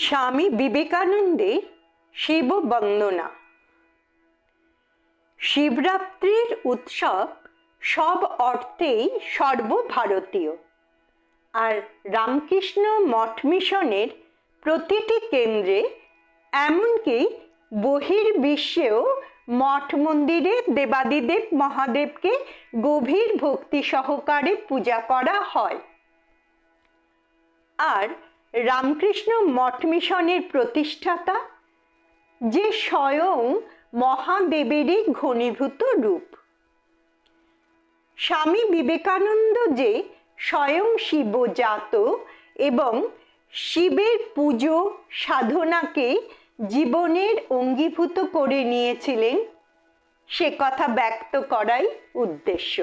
স্বামী বিবেকানন্দের শিব বন্দনা। শিবরাত্রির উৎসব সব অর্থেই সর্বভারতীয়। আর রামকৃষ্ণ মঠ মিশনের প্রতিটি কেন্দ্রে এমনকি বহির্বিশ্বেও মঠ মন্দিরে দেবাদিদেব মহাদেবকে গভীর ভক্তি সহকারে পূজা করা হয়। আর রামকৃষ্ণ মঠ মিশনের প্রতিষ্ঠাতা, যে স্বয়ং মহাদেবেরই ঘনীভূত রূপ। স্বামী বিবেকানন্দ যে স্বয়ং শিবজাত এবং শিবের পুজো সাধনাকে জীবনের অঙ্গীভূত করে নিয়েছিলেন, সে কথা ব্যক্ত করাই উদ্দেশ্য।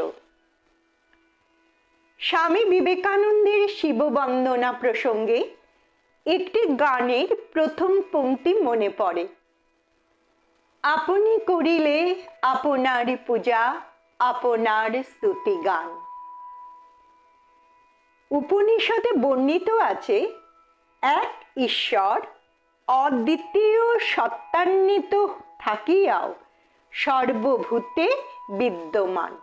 স্বামী বিবেকানন্দের শিববন্দনা প্রসঙ্গে একটি গানের প্রথম পংক্তি মনে পড়ে। আপনি করিলে আপনার পূজা, আপনার স্তুতি গান। উপনিষদে বর্ণিত আছে, এক ঈশ্বর অদ্বিতীয় সত্তান্বিত থাকিয়াও সর্বভূতে বিদ্যমান।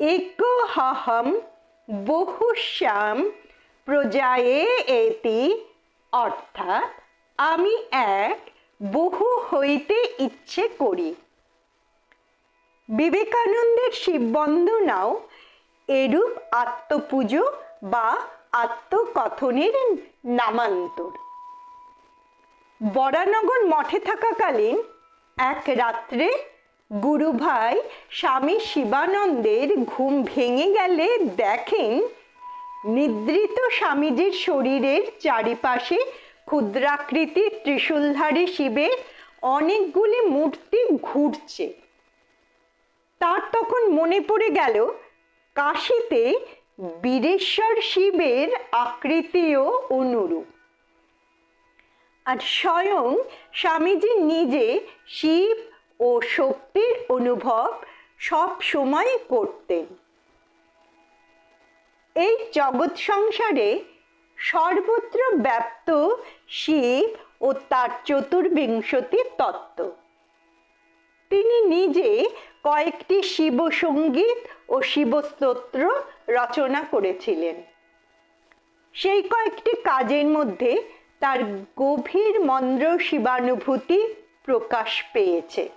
একহম বহুশ্যাম প্রজায়ে এতি অর্থাৎ আমি এক বহু হইতে ইচ্ছে করি। বিবেকানন্দের শিববন্দনাও এরূপ আত্মপুজো বা আত্মকথনের নামান্তর। বরানগর মঠে থাকাকালীন এক রাত্রে গুরুভাই স্বামী শিবানন্দের ঘুম ভেঙে গেলে দেখেন নিদ্রিত স্বামীজির শরীরের চারিপাশে ক্ষুদ্রাকৃতির ত্রিশূলধারী শিবের অনেকগুলি মূর্তি ঘুরছে। তার তখন মনে পড়ে গেল, কাশিতে বীরেশ্বর শিবের আকৃতিও অনুরূপ। আর স্বয়ং স্বামীজি নিজে শিব ও শক্তির অনুভব সব সময় করতেন। এই জগৎ সংসারে সর্বত্র ব্যাপ্ত শিব ও তার চতুর্বিংশতি তত্ত্ব। তিনি নিজে কয়েকটি শিব সংগীত ও শিবস্তোত্র রচনা করেছিলেন। সেই কয়েকটি কাজের মধ্যে তার গভীর মন্দ্র শিবানুভূতি প্রকাশ পেয়েছে।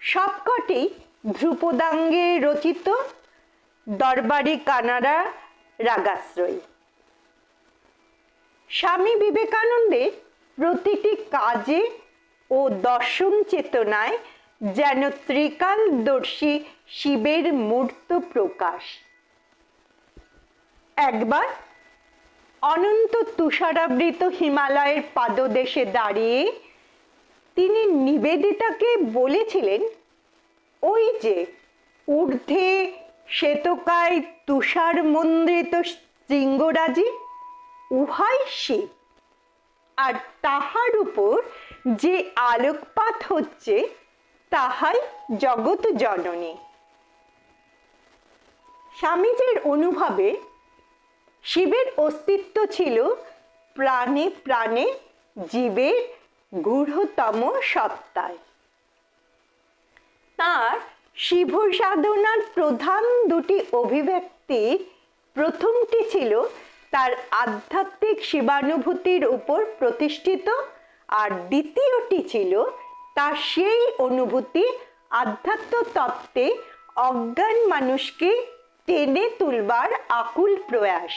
সবকটি ধ্রুপদাঙ্গে রচিত দরবারি কানাড়া রাগাশ্রয়ী। স্বামী বিবেকানন্দের প্রতিটি কাজে ও দর্শন চেতনায় যেন ত্রিকালদর্শী শিবের মূর্ত প্রকাশ। একবার অনন্ত তুষারাবৃত হিমালয়ের পাদদেশে দাঁড়িয়ে তিনি নিবেদিতাকে বলেছিলেন, ওই যে ঊর্ধ্বে শ্বেতকায় তুষার মন্দিরিত শৃঙ্গরাজি, উহাই শিব আর তাহার উপর যে আলোকপাত হচ্ছে, তাহাই জগৎ জননী। স্বামীজির অনুভবে শিবের অস্তিত্ব ছিল প্রাণে প্রাণে জীবের গূঢ়তম সত্তায়। তার শিব সাধনার প্রধান দুটি অভিব্যক্তি প্রথমটি ছিল তার আধ্যাত্মিক শিবানুভূতির উপর প্রতিষ্ঠিত, আর দ্বিতীয়টি ছিল তার সেই অনুভূতি আধ্যাত্ম তত্ত্বে অজ্ঞান মানুষকে টেনে তুলবার আকুল প্রয়াস।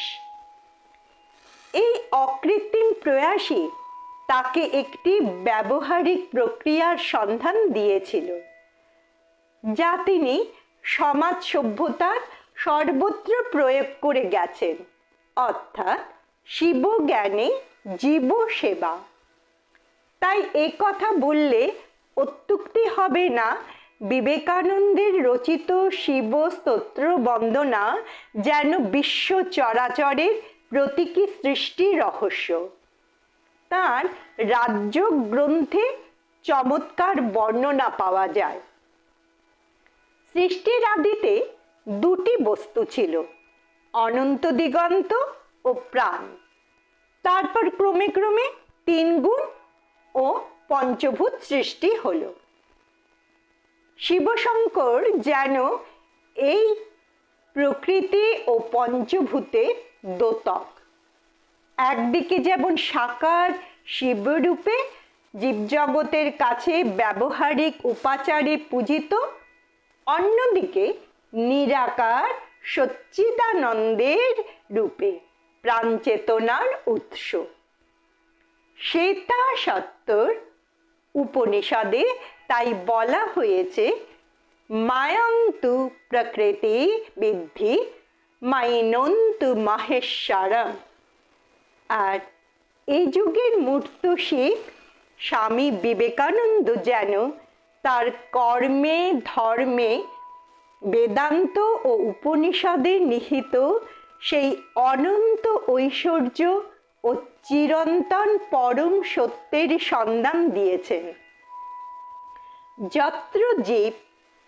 এই অকৃত্রিম প্রয়াসই তাকে একটি ব্যবহারিক প্রক্রিয়ার সন্ধান দিয়েছিল। যা তিনি সমাজ সভ্যতার সর্বত্র প্রয়োগ করে গেছেন। অর্থাৎ শিব জ্ঞানে জীব সেবা। তাই এ কথা বললে অত্যুক্তি হবে না। বিবেকানন্দের রচিত শিব স্তোত্র বন্দনা যেন বিশ্ব চরাচরের প্রতীকী সৃষ্টি রহস্য। তার রাজ্য গ্রন্থে চমৎকার বর্ণনা পাওয়া যায়। সৃষ্টির আদিতে দুটি বস্তু ছিল, অনন্ত দিগন্ত ও প্রাণ। তারপর ক্রমে ক্রমে তিন গুণ ও পঞ্চভূত সৃষ্টি হলো। শিবশঙ্কর যেন এই প্রকৃতি ও পঞ্চভূতের দোতক। একদিকে যেমন সাকার শিবরূপে জীবজগতের কাছে ব্যবহারিক উপাচারে পূজিত অন্যদিকে নিরাকার সচ্চিদানন্দের রূপে প্রাণচেতনার উৎস। শ্বেতা সত্তর উপনিষদে তাই বলা হয়েছে, মায়ন্তু প্রকৃতি বিদ্ধি, মাইনন্তু মহেশ্বরম। আর এই যুগের মূর্ত শিব স্বামী বিবেকানন্দ যেন তার কর্মে, ধর্মে বেদান্ত ও উপনিষদে নিহিত সেই অনন্ত ঐশ্বর্য ও চিরন্তন পরম সত্যের সন্ধান দিয়েছেন। যত্র জীব,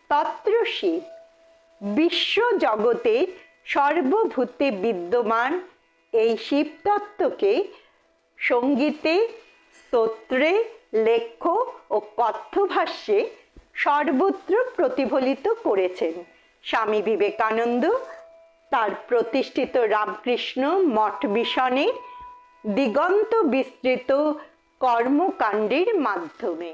তত্র শিব, বিশ্ব জগতের সর্বভূতে বিদ্যমান এই শিবতত্ত্বকে সঙ্গীতে, স্তোত্রে, লেখ্য কথ্যভাষ্যে সর্বত্র প্রতিফলিত করেছেন। স্বামী বিবেকানন্দ তার প্রতিষ্ঠিত রামকৃষ্ণ মঠ মিশনের দিগন্ত বিস্তৃত কর্মকাণ্ডের মাধ্যমে।